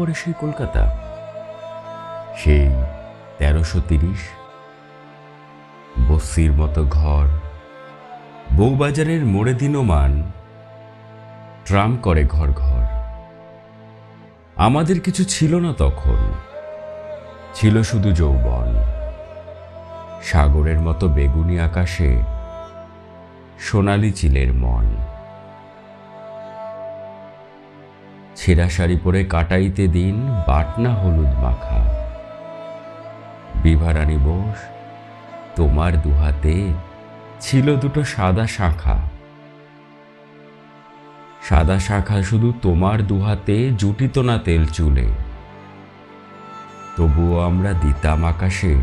পড়ে সেই কলকাতা? সেই তেরোশো তিরিশ। বস্তির মতো ঘর। বউবাজারের মোড়ে দিনমান। ট্রাম করে ঘর ঘর। আমাদের কিছু ছিল না তখন। ছিল শুধু যৌবন। সাগরের মতো বেগুনি আকাশে সোনালি চিলের মন। ছেঁড়া শাড়ি পরে কাটাইতে দিন, বাটনা হলুদ মাখা। বিভারানী বোস, তোমার দুহাতে ছিল দুটো সাদা শাখা। সাদা শাখা শুধু তোমার দুহাতে জুটিত না তেল চুলে। তবুও আমরা দিতাম আকাশে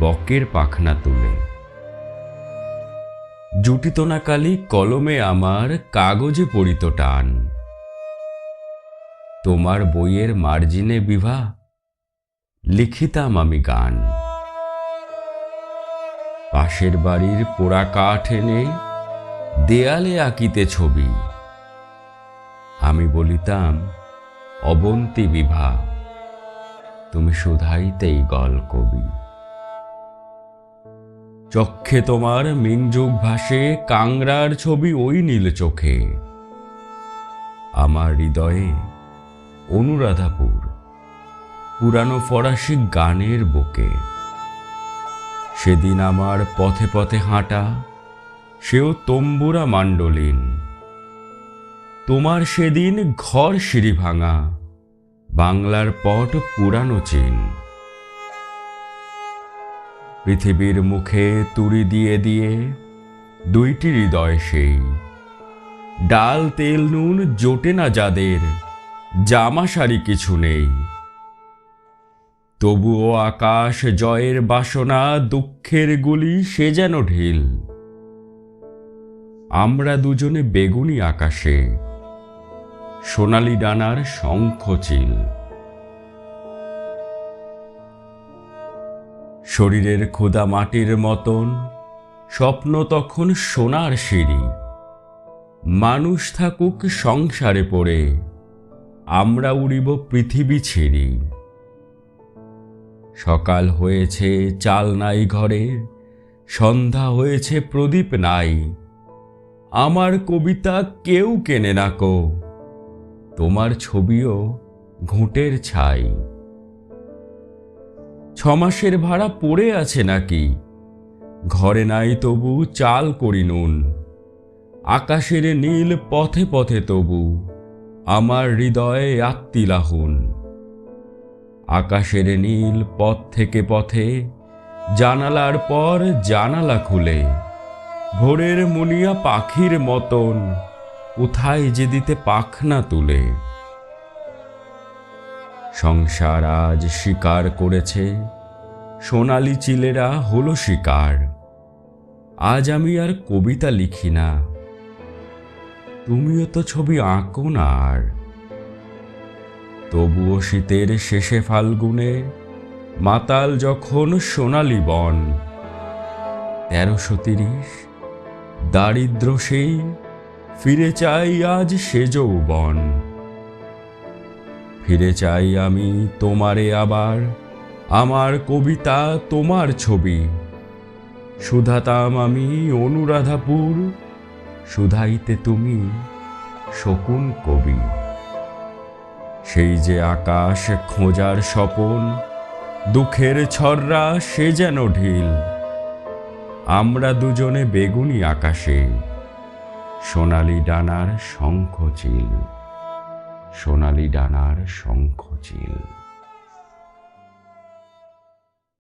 বকের পাখনা তুলে। জুটিত না কালি কলমে আমার কাগজে পড়িত টান। তোমার বইয়ের মার্জিনে বিভা লিখিতাম আমি গান। পাশের বাড়ির পোড়া কাঠ এনে দেয়ালে আঁকিতে ছবি। আমি বলিতাম, অবন্তি বিভা তুমি শুধাইতেই গল কবি। চক্ষে তোমার মিংযুগ ভাসে কাংরার ছবি ওই নীল চোখে। আমার হৃদয়ে অনুরাধাপুর, পুরানো ফরাসি গানের বুকে। সেদিন আমার পথে পথে হাঁটা, সেও তম্বুরা মান্ডলিন তোমার সেদিন ঘর সিঁড়ি ভাঙা, বাংলার পট পুরানো চিন। পৃথিবীর মুখে তুড়ি দিয়ে দিয়ে, দুইটি হৃদয় সেই। ডাল, তেল, নুন, জোটে না যাদের জামা শাড়ি কিছু নেই। তবুও আকাশ জয়ের বাসনা, দুঃখের গুলি সে যেন ঢিল। আমরা দুজনে বেগুনি আকাশে, সোনালি ডানার শঙ্খ চিল। শরীরের ক্ষুদা মাটির মতন, স্বপ্ন তখন সোনার সিঁড়ি। মানুষ থাকুক সংসারে পড়ে আমরা উড়িব পৃথিবী ছেড়ি। সকাল হয়েছে, চাল নাই ঘরে, সন্ধ্যা হয়েছে, প্রদীপ নাই। আমার কবিতা কেউ কেনে না কো, তোমার ছবিও ঘুঁটের ছাই। ছমাসের ভাড়া পড়ে আছে নাকি? ঘরে নাই তবু চাল করি নুন, আকাশের নীল পথে পথে তবু। আমার হৃদয়ে আত্মিলাহুন। আকাশের নীল পথ থেকে পথে, জানালার পর জানালা খুলে, ভোরের মুনিয়া পাখির মতন কোথায় যে দিতে পাখনা তুলে। সংসার আজ শিকার করেছে, সোনালি চিলেরা হলো শিকার। আজ আমি আর কবিতা লিখি না। তুমিও তো ছবি আঁকো না আর তবুও শীতের শেষে ফাল্গুনে মাতাল যখন সোনালি বন। তেরোশো তিরিশ, দারিদ্র সেই, ফিরে চাই আজ সে যৌবন। ফিরে চাই আমি তোমারে আবার, আমার কবিতা তোমার ছবি। সুধাতাম আমি অনুরাধাপুর সুধাইতে তুমি শকুন কবি। সেই যে আকাশ খোঁজার স্বপন, দুঃখের ছররা সে যেন ঢিল। আমরা দুজনে বেগুনি আকাশে, সোনালি ডানার শঙ্খ চিল, সোনালি ডানার শঙ্খ চিল।